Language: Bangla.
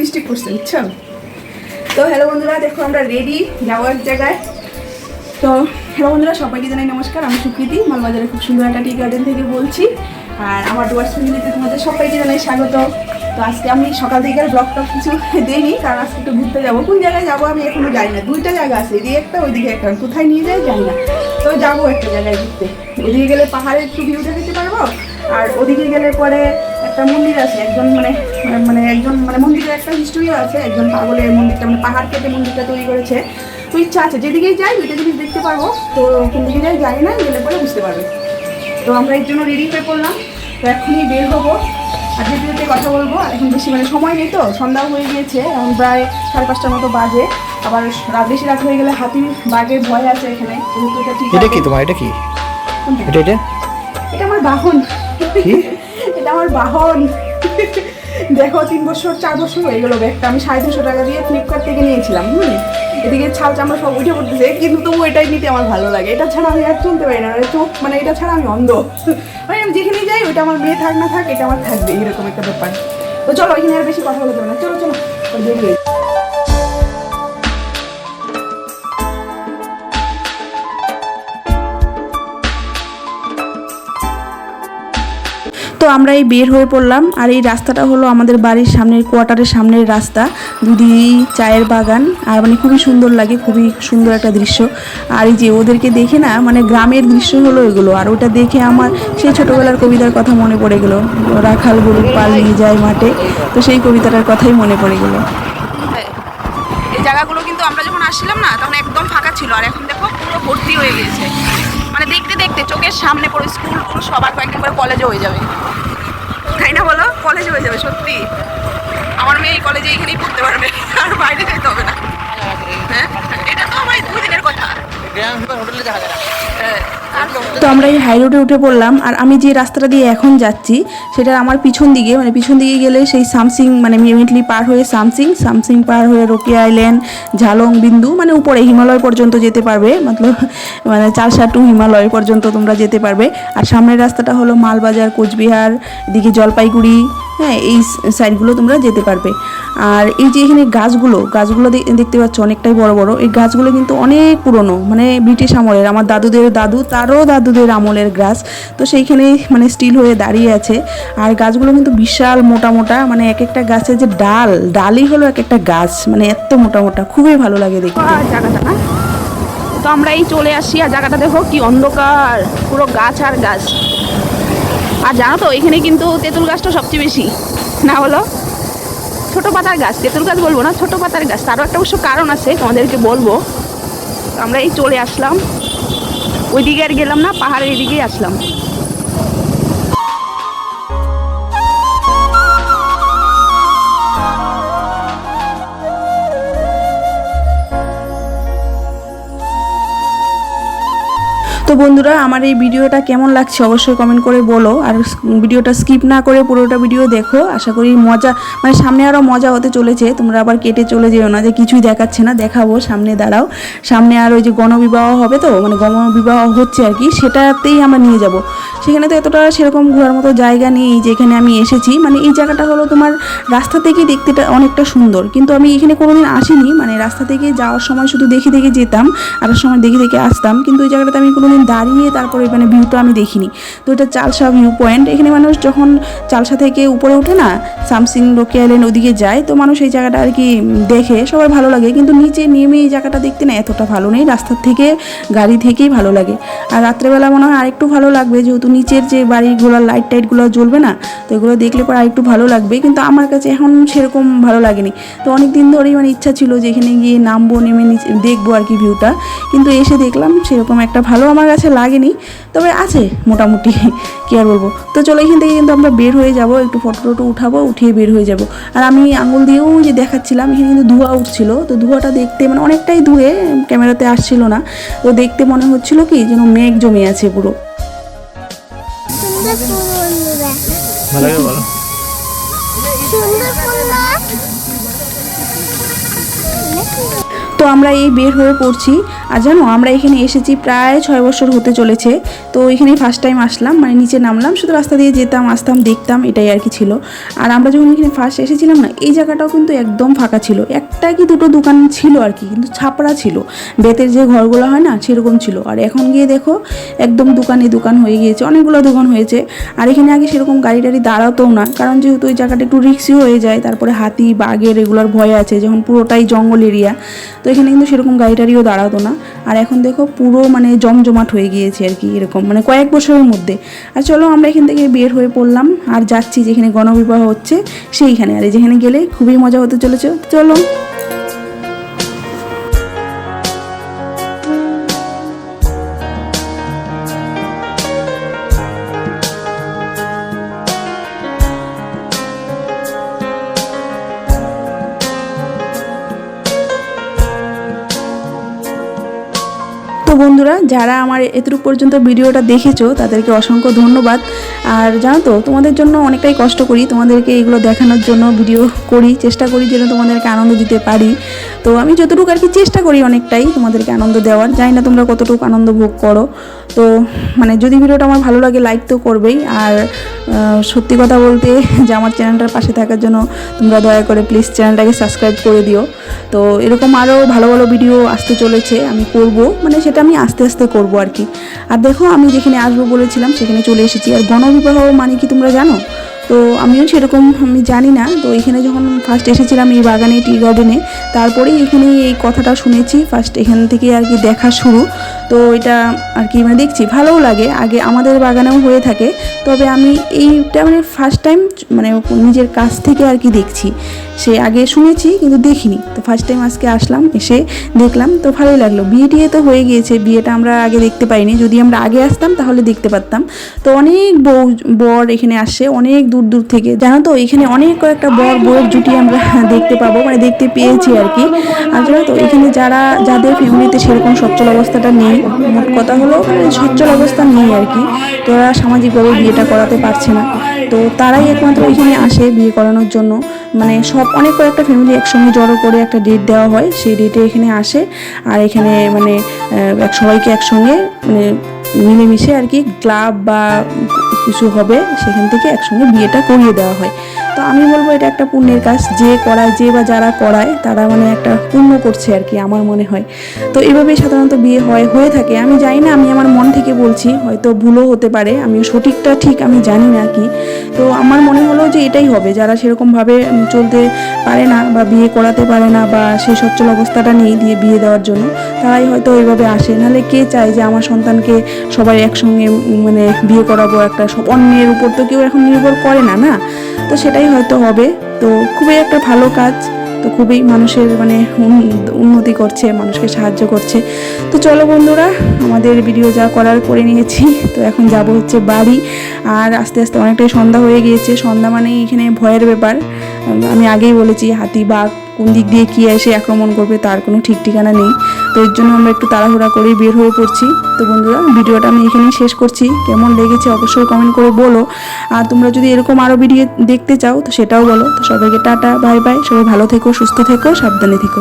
মিস্টেক করছে বুঝছ তো হ্যালো বন্ধুরা, দেখো আমরা রেডি যাব এক জায়গায়। তো হ্যালো বন্ধুরা, সবাইকে জানাই নমস্কার, আমি সুকৃতি মালবাজারে খুব সুন্দর একটা টি গার্ডেন থেকে বলছি। আর আমার ডুয়ার্স ফ্যামিলিতে তোমাদের সবাইকে জানাই স্বাগত। তো আজকে আমি সকাল থেকে ব্লগ টক কিছু দিইনি, কারণ আজকে একটু ঘুরতে যাব। কোন জায়গায় যাব আমি এখনও জানি না। দুইটা জায়গা আছে, এদিকে একটা, ওইদিকে একটা। কোথায় নিয়ে যায় জানি না। তো যাব একটা জায়গায় ঘুরতে। এদিকে গেলে পাহাড়ের একটু ভিউটা দেখতে পারব, আর ওদিকে গেলে পরে একটা মন্দির আছে একজন মানে মানে একজন মানে মন্দিরের একটা হিস্ট্রিও আছে একজন পাগলের মন্দিরটা মানে পাহাড় কেটে মন্দিরটা তৈরি করেছে। তো ইচ্ছা আছে যেদিকেই যাই দুইটা জিনিস দেখতে পারব। তো কোন দিকে যাই জানি না গেলে পরে বুঝতে পারবে। তো আমরা এর জন্য রেডি হয়ে পড়লাম। তো এখনই বের হব। আর ভিডিওতে কথা বলব। আর এখন বেশি মানে সময় নেই তো সন্ধ্যা হয়ে গিয়েছে। এখন প্রায় সাড়ে পাঁচটার মতো বাজে। আবার রাত বেশি রাত হয়ে গেলে হাতি বাঘের ভয় আছে এখানে এটা কি তোমার? এটা কি? এটা এটা? এটা আমার বাহন। কি? আমার বাহন। দেখো, তিন বছর, চার বছর হয়ে গেলো ব্যাগটা। আমি সাড়ে তিনশো টাকা দিয়ে ফ্লিপকার্ট থেকে নিয়েছিলাম, হুম? এদিকে ছাল চামড়া সব উঠে পড়তেছে, কিন্তু তবু এটাই নিতে আমার ভালো লাগে। এটা ছাড়া আমি আর চলতে পারি না মানে চোখ মানে এটা ছাড়া আমি অন্ধ। মানে আমি যেখানেই যাই, ওইটা আমার মেয়ে থাক না থাক, এটা আমার থাকবে, এরকম একটা ব্যাপার। তো চলো, এখানে আর বেশি কথা বলতে না। চলো চলো বেরিয়ে তো আমরা এই বের হয়ে পড়লাম। আর এই রাস্তাটা হলো আমাদের বাড়ির সামনের কোয়ার্টারের সামনের রাস্তা। দুদিকে চায়ের বাগান। আর মানে খুবই সুন্দর লাগে, খুবই সুন্দর একটা দৃশ্য। আর এই যে ওদেরকে দেখে না মানে গ্রামের দৃশ্য হলো এগুলো। আর ওটা দেখে আমার সেই ছোটোবেলার কবিতার কথা মনে পড়ে গেল। রাখাল গরু পাল নিয়ে যায় মাঠে। তো সেই কবিতাটার কথাই মনে পড়ে গেল। এই জায়গাগুলো কিন্তু আমরা যখন আসছিলাম না, তখন একদম ফাঁকা ছিল। আর এখন দেখো, পুরো ভর্তি হয়ে গেছে। চোখের সামনে পুরো স্কুল পুরো সবার কয়েকদিন করে কলেজে হয়ে যাবে। তাই না বলো? কলেজ হয়ে যাবে সত্যি? আমার মেয়ে এই কলেজে এখানেই পড়তে পারবে আর বাইরে যেতে হবে না। হ্যাঁ? এটা তো আমার দুদিনের কথা। হোটেলে দেখা যায় হ্যাঁ। তো আমরা এই হাই রোডে উঠে পড়লাম, আর আমি যে রাস্তাটা দিয়ে এখন যাচ্ছি, সেটা আমার পিছন দিকে মানে পিছন দিকে গেলে সেই সামসিং মানে মিমিটলি পার হয়ে সামসিং সামসিং পার হয়ে রোকে আইল্যান্ড, ঝালং বিন্দু মানে উপরে হিমালয় পর্যন্ত যেতে পারবে, মতলব মানে চারশা টু হিমালয় পর্যন্ত তোমরা যেতে পারবে। আর সামনের রাস্তাটা হলো মালবাজার, কোচবিহার, এদিকে জলপাইগুড়ি হ্যাঁ এই সাইডগুলো তোমরা যেতে পারবে। আর এই যে এখানে গাছগুলো গাছগুলো দেখতে পাচ্ছ অনেকটাই বড় বড়, এই গাছগুলো কিন্তু অনেক পুরনো মানে ব্রিটিশ আমলের, আমার দাদুদের দাদু তারও দাদুদের আমলের গাছ তো সেইখানে মানে স্টিল হয়ে দাঁড়িয়ে আছে। আর গাছগুলো কিন্তু বিশাল মোটা মোটা মানে এক একটা গাছের যে ডাল, ডালই হলো এক একটা গাছ। মানে এত মোটা মোটা, খুবই ভালো লাগে দেখতে। জায়গাটা না। তো আমরা এই চলে আসি আর জায়গাটা দেখো কি অন্ধকার, পুরো গাছ আর গাছ। আর জানো তো, এখানে কিন্তু তেঁতুল গাছটা সবচেয়ে বেশি। না হলো ছোট পাতার গাছ, তেঁতুল গাছ বলব না, ছোট পাতার গাছ। তারও একটা অবশ্য কারণ আছে, তোমাদেরকে বলব। আমরা এই চলে আসলাম। ওইদিকে আর গেলাম না পাহাড়ের এদিকেই আসলাম। বন্ধুরা, আমার এই ভিডিওটা কেমন লাগছে অবশ্যই কমেন্ট করে বলো। আর ভিডিওটা স্কিপ না করে পুরোটা ভিডিও দেখো। আশা করি মজা মানে সামনে আরও মজা হতে চলেছে। তোমরা আবার কেটে চলে যেও না যে কিছুই দেখাচ্ছে না, দেখাবো সামনে দাঁড়াও। সামনে আর ওই যে গণবিবাহ হবে তো মানে গণবিবাহ হচ্ছে আর কি, সেটাতেই আমরা নিয়ে যাব। সেখানে তো এতটা সেরকম ঘোরার মতো জায়গা নেই যেখানে আমি এসেছি। মানে এই জায়গাটা হলো তোমার রাস্তা থেকে দেখতে টা- অনেকটা সুন্দর। কিন্তু আমি এখানে কোনোদিন আসিনি। মানে রাস্তা থেকে যাওয়ার সময় শুধু দেখে দেখে যেতাম, আসার সময় দেখে দেখে আসতাম। কিন্তু ওই জায়গাটাতে আমি কোনোদিন দাঁড়িয়ে তারপরে মানে ভিউটা আমি দেখিনি। তো এটা চালসা ভিউ পয়েন্ট এখানে মানুষ যখন চালসা থেকে উপরে ওঠে না সামসিং রকি আইল্যান্ড ওদিকে যায়, তো মানুষ এই জায়গাটা আর কি দেখে সবার ভালো লাগে। কিন্তু নিচে নেমে এই জায়গাটা দেখতে না এতটা ভালো নেই। রাস্তার থেকে, গাড়ি থেকেই ভালো লাগে। আর রাত্রেবেলা মনে হয় আরেকটু ভালো লাগবে, যেহেতু নিচের যে বাড়িগুলো লাইট টাইটগুলো জ্বলবে না, তো এগুলো দেখলে পরে আরেকটু ভালো লাগবে। কিন্তু আমার কাছে এখন সেরকম ভালো লাগেনি। তো অনেক দিন ধরেই মানে ইচ্ছা ছিল যে এখানে গিয়ে নামবো, নেমে নিচে দেখব আর কি ভিউটা কিন্তু এসে দেখলাম সেরকম একটা ভালো আমার কাছে লাগেনি। তবে আছে মোটামুটি কি আর বলব। তো চলো এখান থেকে কিন্তু আমরা বের হয়ে যাব একটু ফটো টটো উঠাবো উঠিয়ে বের হয়ে যাব। আর আমি আঙুল দিয়েও যে দেখাচ্ছিলাম এখানে কিন্তু ধোঁয়া উঠছিল। তো ধোঁয়াটা দেখতে মানে অনেকটাই ধুয়ে ক্যামেরাতে আসছিল না। তো দেখতে মনে হচ্ছিল কি যেন মেঘ জমে আছে পুরো। ভালো বলো। তো আমরা এই বের হয়ে পড়ছি। আর জানো, আমরা এখানে এসেছি প্রায় ছয় বছর হতে চলেছে। তো এখানেই ফার্স্ট টাইম আসলাম মানে নিচে নামলাম, শুধু রাস্তা দিয়ে যেতাম, আসতাম, দেখতাম, এটাই আর কি ছিল। আর আমরা যখন এখানে ফার্স্ট এসেছিলাম না, এই জায়গাটাও কিন্তু একদম ফাঁকা ছিল। একটা কি দুটো দোকান ছিল আর কি, কিন্তু ছাপড়া ছিল। বেতের যে ঘরগুলো হয় না, সেরকম ছিল। আর এখন গিয়ে দেখো, একদম দোকানে দোকান হয়ে গিয়েছে, অনেকগুলো দোকান হয়েছে। আর এখানে আগে সেরকম গাড়ি টাড়ি দাঁড়াতেও না, কারণ যেহেতু ওই জায়গাটা একটু রিক্সি হয়ে যায়, তারপরে হাতি, বাঘের এগুলোর ভয় আছে যখন পুরোটাই জঙ্গল এরিয়া তো এখানে কিন্তু সেরকম গাড়ি টাড়িও দাঁড়াতো না। আর এখন দেখো পুরো মানে জমজমাট হয়ে গিয়েছে আর কি এরকম মানে কয়েক বছরের মধ্যে। আর চলো আমরা এখান থেকে বের হয়ে পড়লাম আর যাচ্ছি যেখানে গণবিবাহ হচ্ছে সেইখানে। আর যেখানে গেলে খুবই মজা হতে চলেছে। চলো। যারা আমার এতটুকু পর্যন্ত ভিডিওটা দেখেছ, তাদেরকে অসংখ্য ধন্যবাদ। আর জানো তো, তোমাদের জন্য অনেকটাই কষ্ট করি, তোমাদেরকে এগুলো দেখানোর জন্য ভিডিও করি, চেষ্টা করি যেন তোমাদেরকে আনন্দ দিতে পারি। তো আমি যতটুকু আর কি চেষ্টা করি অনেকটাই তোমাদেরকে আনন্দ দেওয়ার, জানি না তোমরা কতটুকু আনন্দ ভোগ করো। তো মানে যদি ভিডিওটা আমার ভালো লাগে লাইক তো করবেই। আর সত্যি কথা বলতে যে আমার চ্যানেলটার পাশে থাকার জন্য তোমরা দয়া করে প্লিজ চ্যানেলটাকে সাবস্ক্রাইব করে দিও। তো এরকম আরও ভালো ভালো ভিডিও আসতে চলেছে, আমি করব। মানে সেটা আমি আস্তে আস্তে করব আর কি। আর দেখো আমি যেখানে আসব বলেছিলাম, সেখানে চলে এসেছি। আর গণবিবাহ মানে কি তোমরা জানো? তো আমিও সেরকম, আমি জানি না। তো এখানে যখন ফার্স্ট এসেছিলাম এই বাগানে টি গার্ডেনে তারপরেই এখানে এই কথাটা শুনেছি। ফার্স্ট এখান থেকে আর কি দেখা শুরু। তো এটা আর কি মানে দেখছি, ভালোও লাগে। আগে আমাদের বাগানেও হয়ে থাকে। তবে আমি এইটা মানে ফার্স্ট টাইম মানে নিজের কাছ থেকে আর কি দেখছি। সে আগে শুনেছি কিন্তু দেখিনি। তো ফার্স্ট টাইম আজকে আসলাম, এসে দেখলাম। তো ভালোই লাগল। বিয়ে টিয়ে তো হয়ে গিয়েছে। বিয়েটা আমরা আগে দেখতে পাইনি। যদি আমরা আগে আসতাম তাহলে দেখতে পারতাম। তো অনেক বউ, বর এখানে আসে, অনেক দূর দূর দূর থেকে। জানো তো, এখানে অনেক কয়েকটা বড় বউয়ের জুটি আমরা দেখতে পাবো মানে দেখতে পেয়েছি আর কি। জানো তো, এখানে যারা, যাদের ফ্যামিলিতে সেরকম সচ্ছল অবস্থাটা নেই, মোট কথা হলো সচ্ছল অবস্থা নেই আর কি। তো ওরা সামাজিকভাবে বিয়েটা করাতে পারছে না। তো তারাই একমাত্র এখানে আসে বিয়ে করানোর জন্য। মানে সব, অনেক কয়েকটা ফ্যামিলি একসঙ্গে জড়ো করে একটা ডেট দেওয়া হয়, সেই ডেটে এখানে আসে। আর এখানে মানে সবাইকে একসঙ্গে মানে মিলেমিশে আর কি ক্লাব বা কিছু হবে সেখান থেকে একসঙ্গে বিয়েটা করিয়ে দেওয়া হয়। তো আমি বলব এটা একটা পুণ্যের কাজ। যে করায়, যে বা যারা করায়, তারা মানে একটা পুণ্য করছে আর কি আমার মনে হয়। তো এভাবেই সাধারণত বিয়ে হয়, হয়ে থাকে। আমি জানি না, আমি আমার মন থেকে বলছি, হয়তো ভুলও হতে পারে। আমি সঠিকটা ঠিক আমি জানি না কি। তো আমার মনে হলো যে এটাই হবে, যারা সেরকমভাবে চলতে পারে না বা বিয়ে করাতে পারে না বা সেই সচ্ছল অবস্থাটা নেই দিয়ে বিয়ে দেওয়ার জন্য, তারাই হয়তো ওইভাবে আসে। নাহলে কে চায় যে আমার সন্তানকে সবাই একসঙ্গে মানে বিয়ে করাবো একটা অন্যের উপর? তো কেউ এখন নির্ভর করে না না? তো সেটাই হয়তো হবে। তো খুবই একটা ভালো কাজ। তো খুবই মানুষের মানে উন- উন্নতি করছে, মানুষকে সাহায্য করছে। তো চলো বন্ধুরা, আমাদের ভিডিও যা করার করে নিয়েছি। তো এখন যাব হচ্ছে বাড়ি। আর আস্তে আস্তে অনেকটাই সন্ধ্যা হয়ে গিয়েছে। সন্ধ্যা মানে এখানে ভয়ের ব্যাপার। আমি আগেই বলেছি, হাতি, বাঘ কোন দিক দিয়ে কী এসে আক্রমণ করবে তার কোনো ঠিক ঠিকানা নেই। তো এর জন্য আমরা একটু তাড়াহুড়া করেই বের হয়ে পড়ছি। তো বন্ধুরা, ভিডিওটা আমি এখানেই শেষ করছি। কেমন লেগেছে অবশ্যই কমেন্ট করে বলো। আর তোমরা যদি এরকম আরও ভিডিও দেখতে চাও, তো সেটাও বলো। তো সবাইকে টাটা বাই বাই সবাই ভালো থেকো, সুস্থ থেকো, সাবধানে থেকো।